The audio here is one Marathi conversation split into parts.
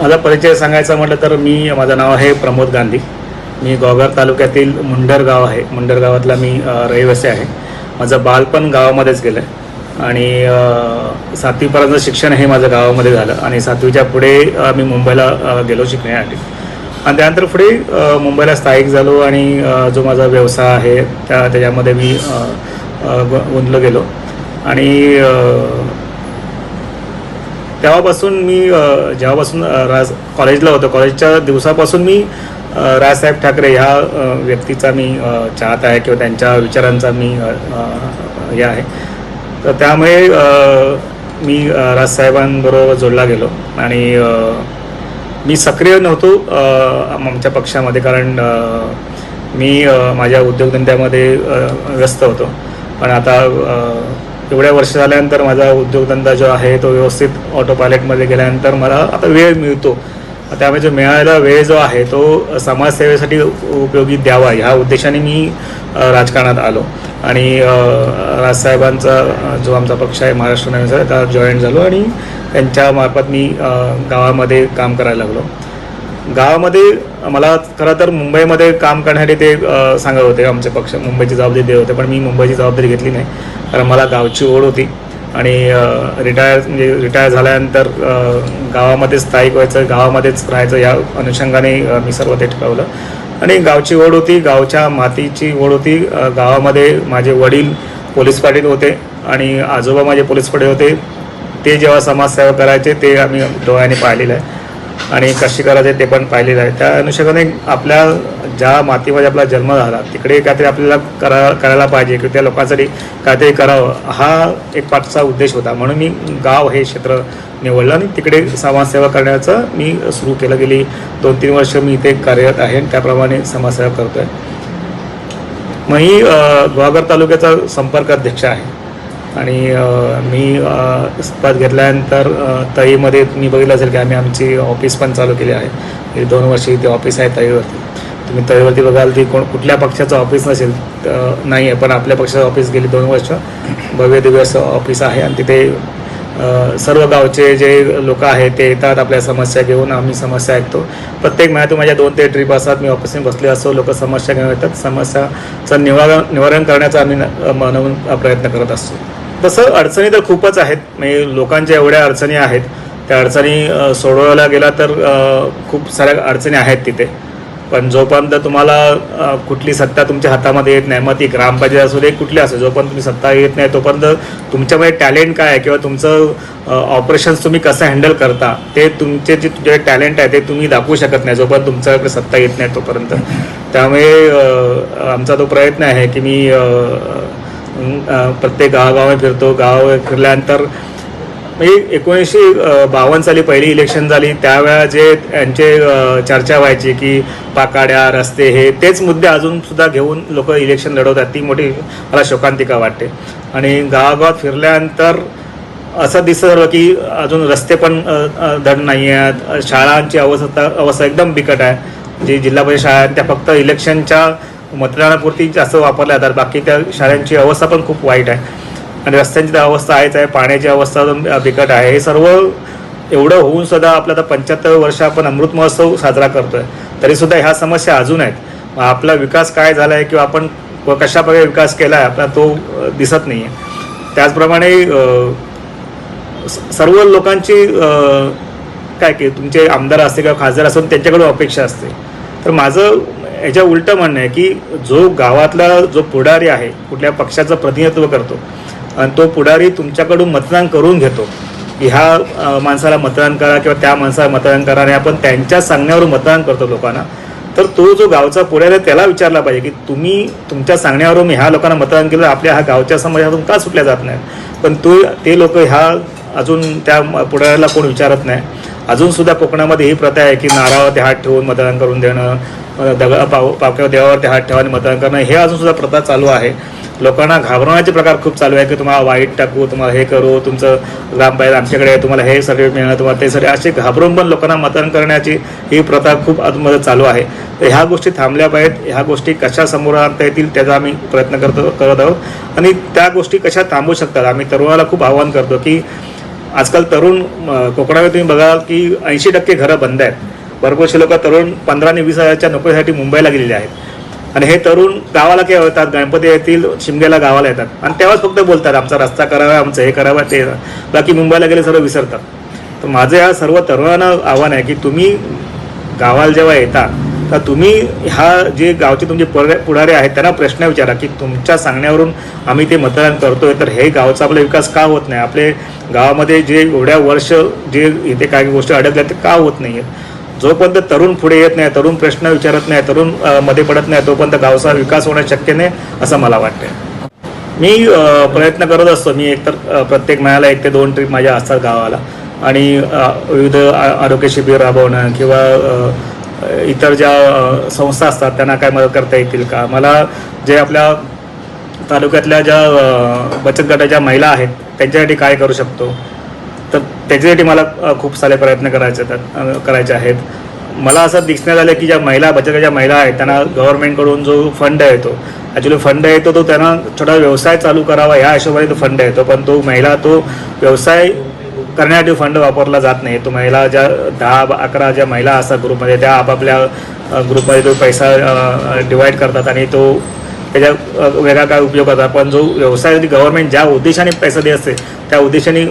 माझा परिचय सांगायचा म्हटलं तर मी माझं नाव आहे प्रमोद गांधी. मी गोगाव तालुक्यातील मुंडर गाव आहे. मुंडर गावातला मी रहिवासी आहे. माझं बालपण गावामध्येच गेलं आहे आणि सातवीपर्यंत शिक्षण हे माझं गावामध्ये झालं आणि सातवीच्या पुढे मी मुंबईला गेलो शिकण्यासाठी. आणि त्यानंतर पुढे मुंबईला स्थायिक झालो आणि जो माझा व्यवसाय आहे त्या त्याच्यामध्ये मी गु- गुंतलो गेलो. आणि तेव्हापासून मी जेव्हापासून राज कॉलेजला होतो कॉलेजच्या दिवसापासून मी राजसाहेब ठाकरे ह्या व्यक्तीचा मी चाहता चाहत आहे किंवा त्यांच्या विचारांचा मी हे आहे. तर त्यामुळे मी राजसाहेबांबरोबर जोडला गेलो आणि मी सक्रिय नव्हतो आमच्या पक्षामध्ये कारण मी माझ्या उद्योगधंद्यामध्ये व्यस्त होतो. पण आता एवढ्या वर्ष झाल्यानंतर माझा उद्योगधंदा जो आहे तो व्यवस्थित ऑटो पायलटमध्ये गेल्यानंतर मला आता वेळ मिळतो. त्यामुळे जो मिळालेला वेळ जो आहे तो समाजसेवेसाठी उपयोगी द्यावा ह्या उद्देशाने मी राजकारणात आलो. आणि राजसाहेबांचा जो आमचा पक्ष आहे महाराष्ट्र नवीन त्यात जॉईन झालो आणि त्यांच्यामार्फत मी गावामध्ये काम करायला लागलो. गावामध्ये मला खरं तर मुंबईमध्ये काम करण्यासाठी ते सांगत होते आमचे पक्ष मुंबईची जबाबदारी देत होते पण मी मुंबईची जबाबदारी घेतली नाही. कारण मला गावची ओढ होती आणि रिटायर म्हणजे रिटायर झाल्यानंतर गावामध्येच स्थायिक व्हायचं गावामध्येच राहायचं या अनुषंगाने मी सर्व ते ठरवलं. आणि गावची ओढ होती गावच्या मातीची ओढ होती गावामध्ये माझे वडील पोलीस पाटील होते आणि आजोबा माझे पोलीस पाटील होते. ते जेव्हा समाजसेवा करायचे ते आम्ही डोळ्याने पाहिलेलं आहे. आणि कशी करायचे ते पण पाहिलेलं आहे. त्या अनुषंगाने आपल्या ज्या मातीमध्ये आपला जन्म झाला तिकडे काहीतरी आपल्याला करा करायला पाहिजे किंवा त्या लोकांसाठी काहीतरी करावं हा एक पाठचा उद्देश होता. म्हणून मी गाव हे क्षेत्र निवडलं आणि तिकडे समाजसेवा करण्याचं मी सुरू केलं. गेली दोन तीन वर्ष मी इथे कार्यरत आहे आणि त्याप्रमाणे समाजसेवा करतो आहे मग ही गुहागर तालुक्याचा संपर्क अध्यक्ष आहे. आणि मी अ, घेतल्यानंतर तईमध्ये तळीमध्ये तुम्ही बघितलं असेल की आम्ही आमची ऑफिस पण चालू केली आहे. गेली दोन वर्ष इथे ऑफिस आहे तईवरती तुम्ही तळीवरती बघाल ती कोण कुठल्या पक्षाचं ऑफिस नसेल नाही आहे पण आपल्या पक्षाचं ऑफिस गेली दोन वर्ष. भव्य दिव्य असं ऑफिस आहे आणि तिथे सर्व गावचे जे लोक आहेत ते येतात आपल्या समस्या घेऊन आम्ही समस्या ऐकतो. प्रत्येक महिन्यातून माझ्या दोन ते ट्रिप असतात. मी ऑफिसने बसले असतो लोक समस्या घेऊन येतात. समस्याचं निवारण निवारण करण्याचा आम्ही न- मनवून प्रयत्न करत असतो. तसं अडचणी तर खूपच आहेत. म्हणजे लोकांच्या एवढ्या अडचणी आहेत. त्या अडचणी सोडवायला गेला तर खूप साऱ्या अडचणी आहेत तिथे. पण जोपर्यंत तुम्हाला कुठली सत्ता तुमच्या हातामध्ये येत नाही मग ती ग्रामपंचायत असू दे कुठली असू जोपर्यंत तुम्ही सत्ता येत नाही तोपर्यंत तुमच्यामध्ये टॅलेंट काय आहे किंवा तुमचं ऑपरेशन्स तुम्ही कसं हँडल करता ते तुमचे जे जे टॅलेंट आहे ते तुम्ही दाखवू शकत नाही जोपर्यंत तुमच्याकडे सत्ता येत नाही तोपर्यंत. त्यामुळे आमचा तो प्रयत्न आहे की मी प्रत्येक गावागावात फिरतो. गाव फिरल्यानंतर म्हणजे एकोणीसशे बावन्न साली पहिली इलेक्शन झाली. त्यावेळा जे यांचे चर्चा व्हायची की पाकाड्या रस्ते हे तेच मुद्दे अजून सुद्धा घेऊन लोक इलेक्शन लढवतात. ती मोठी मला शोकांतिका वाटते. आणि गावागावात फिरल्यानंतर असं दिसत राहिलं की अजून रस्ते पण धड नाही आहेत शाळांची अवस्था अवस्था एकदम बिकट आहे. जी जिल्हा परिषद शाळा आहेत त्या फक्त इलेक्शनच्या मतदानापुरती जास्त वापरल्या जातात. बाकी त्या शाळांची अवस्था पण खूप वाईट आहे. आणि रस्त्यांची तर अवस्था आहेच आहे. पाण्याची अवस्था बिकट आहे. हे सर्व एवढं होऊन सुद्धा आपलं आता पंच्याहत्तर वर्ष आपण अमृत महोत्सव साजरा करतोय. तरीसुद्धा ह्या समस्या अजून आहेत. आपला विकास काय झाला आहे किंवा आपण कशाप्रकारे विकास केला आहे आपला तो दिसत नाही आहे त्याचप्रमाणे सर्व लोकांची काय की तुमचे आमदार असते किंवा खासदार असून त्यांच्याकडून अपेक्षा असते. तर माझं याच्या उलटं म्हणणं आहे की जो गावातला जो पुढारी आहे कुठल्या पक्षाचं प्रतिनिधित्व करतो आणि तो पुढारी तुमच्याकडून मतदान करून घेतो की ह्या माणसाला मतदान करा किंवा त्या माणसाला मतदान करा आणि आपण त्यांच्या सांगण्यावरून मतदान करतो लोकांना तर तो जो गावचा पुढारी आहे त्याला विचारला पाहिजे की तुम्ही तुमच्या सांगण्यावरून मी ह्या लोकांना मतदान केलं आपल्या ह्या गावच्या समाजातून का सुटल्या जात नाही पण तो ते लोक ह्या अजून त्या पुढाऱ्याला कोण विचारत नाही. अजूनसुद्धा कोकणामध्ये ही प्रथा आहे की नारळावरती हात ठेवून मतदान करून देणं दगड पाव पावक्या देवावरती हात ठेवा आणि मतदान करणं हे अजून सुद्धा प्रथा चालू आहे. लोकांना घाबरवण्याचे प्रकार खूप चालू आहे की तुम्हाला वाईट टाकू तुम्हाला हे करू तुमचं ग्रामपंचायत आमच्याकडे तुम्हाला हे सर्टिफिकेट मिळणं तुम्हाला ते सर्व असे घाबरून पण लोकांना मतदान करण्याची ही प्रथा खूप आतमध्ये चालू आहे. तर ह्या गोष्टी थांबल्या पाहिजेत ह्या गोष्टी कशा समोर आणता येतील त्याचा आम्ही प्रयत्न करतो करत आहोत. आणि त्या गोष्टी कशा थांबू शकतात आम्ही तरुणाला खूप आवाहन करतो की आजकाल तरुण कोकणामध्ये तुम्ही बघाल की ऐंशी टक्के घरं बंद आहेत. भरपूरसे लोक तरुण पंधरा आणि वीस हजारच्या नोकरीसाठी मुंबईला गेलेले आहेत. आणि हे तरुण गावाला केव्हा येतात गणपती येथील शिमग्याला गावाला येतात. आणि तेव्हाच फक्त बोलतात आमचा रस्ता करावा आमचं हे करावं ते बाकी मुंबईला गेले सर्व विसरतात. तर माझं या सर्व तरुणांना आव्हान आहे की तुम्ही गावाला जेव्हा येता तर तुम्ही ह्या जे गावचे तुमचे पुढारे आहेत त्यांना प्रश्न विचारा की तुमच्या सांगण्यावरून आम्ही ते मतदान करतोय तर हे गावचा आपला विकास का होत नाही? आपले गावामध्ये जे एवढ्या वर्ष जे इथे काही गोष्टी अडकल्या ते का होत नाही आहेत जोपर्यंत तरुण पुढे येत नाही तरुण प्रश्न विचारत नाही तरुणमध्ये पडत नाही तोपर्यंत गावचा विकास होणं शक्य नाही असं मला वाटतं मी प्रयत्न करत असतो. मी एकतर प्रत्येक महिन्याला एक ते दोन ट्रिप माझ्या असतात गावाला आणि विविध आरोग्य शिबिर राबवणं किंवा इतर ज्या संस्था असतात त्यांना काय मदत करता येतील का? मला जे आपल्या तालुक्यातल्या ज्या बचत गटाच्या महिला आहेत त्यांच्यासाठी काय करू शकतो? तर त्याच्यासाठी मला खूप सारे प्रयत्न करायचे आहेत करायचे आहेत. मला असं दिसण्यात आलं की ज्या महिला बचत ज्या महिला आहेत त्यांना गव्हर्नमेंटकडून जो फंड येतो ॲक्च्युली फंड येतो तो त्यांना छोटा व्यवसाय चालू करावा ह्या हिशोबाने तो फंड येतो. पण तो महिला तो व्यवसाय करण्यासाठी फंड वापरला जात नाही. तो महिला ज्या दहा अकरा ज्या महिला असतात ग्रुपमध्ये त्या आपापल्या ग्रुपमध्ये तो पैसा डिवाईड करतात आणि तो त्याच्या वेगळा काय उपयोग करतात पण जो व्यवसाय गव्हर्नमेंट ज्या उद्देशाने पैसा देत असते त्या उद्देशाने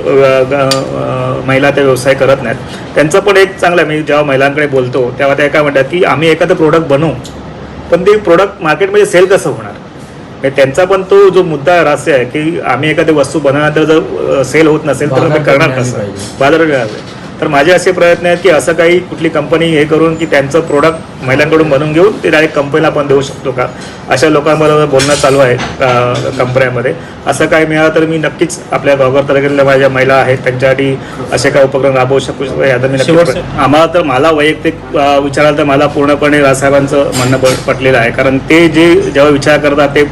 महिला ते व्यवसाय करत नाहीत. त्यांचं पण एक चांगलं आहे मी जेव्हा महिलांकडे बोलतो तेव्हा ते काय म्हणतात की आम्ही एखादं प्रोडक्ट बनवू. पण ते प्रोडक्ट मार्केटमध्ये सेल कसं होणार? म्हणजे त्यांचा पण तो जो मुद्दा रहस्य आहे की आम्ही एखादी वस्तू बनवल्यानंतर जर सेल होत नसेल तर करणार कसं? पाहिजे. तर माझे असे प्रयत्न आहेत की असं काही कुठली कंपनी हे करून की त्यांचं प्रोडक्ट महिलांकडून बनवून घेऊन ते डायरेक्ट कंपनीला आपण देऊ शकतो का? अशा लोकांबरोबर बोलणं चालू आहे कंपन्यांमध्ये. असं काय मिळालं तर मी नक्कीच आपल्या गावकर तालुक्यातल्या माझ्या महिला आहेत त्यांच्यासाठी असे काय उपक्रम राबवू शकू शकतो याचा मी नक्की आम्हाला तर मला वैयक्तिक विचाराल तर मला पूर्णपणे राजसाहेबांचं म्हणणं पटलेलं आहे. कारण ते जे जेव्हा विचार करतात ते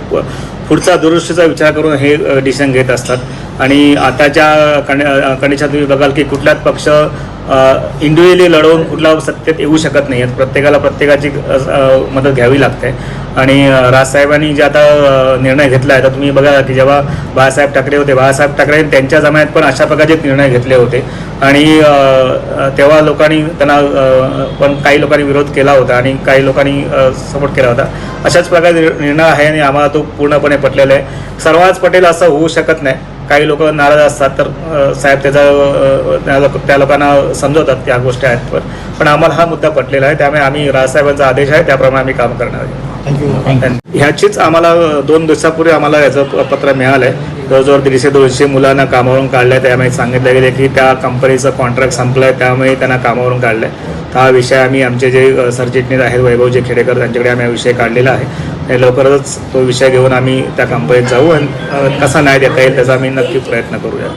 पुढचा दुरुस्तीचा विचार करून हे डिसिजन घेत असतात. आणि आताच्या कंडिशन तुम्ही बघाल की कुठलाच पक्ष इंडिव्हिज्युअली लढवून कुठला सत्तेत येऊ शकत नाही आहेत. प्रत्येकाला प्रत्येकाची मदत घ्यावी लागते. आणि राजसाहेबांनी जे आता निर्णय घेतला आहे तर तुम्ही बघा की जेव्हा बाळासाहेब ठाकरे होते बाळासाहेब ठाकरे त्यांच्या जमान्यात पण अशा प्रकारचे निर्णय घेतले होते. आणि तेव्हा लोकांनी त्यांना पण काही लोकांनी विरोध केला होता आणि काही लोकांनी सपोर्ट केला होता. अशाच प्रकारे निर्णय आहे आणि आम्हाला तो पूर्णपणे पटलेला आहे. सर्वांच पटेल असं होऊ शकत नाही. काही लोक नाराज असतात तर साहेब त्याचा त्या लोक त्या लोकांना समजवतात त्या गोष्टी आहेत. पण पण आम्हाला हा मुद्दा पटलेला आहे. त्यामुळे आम्ही राजसाहेबांचा आदेश आहे त्याप्रमाणे आम्ही काम करणार आहे. ह्याचीच आम्हाला दोन दिवसापूर्वी आम्हाला याचं पत्र मिळालं आहे जवळजवळ दीडशे दोनशे मुलांना कामावरून काढलं आहे त्यामुळे सांगितलं गेले की त्या कंपनीचं कॉन्ट्रॅक्ट संपलं आहे त्यामुळे त्यांना कामावरून काढलं आहे तर हा विषय आम्ही आमचे जे सरचिटणीस आहेत वैभवजी खेडेकर त्यांच्याकडे आम्ही हा विषय काढलेला आहे. लवकरच तो विषय घेऊन आम्ही त्या कंपनीत जाऊ आणि कसा न्याय देता येईल त्याचा आम्ही नक्की प्रयत्न करूया.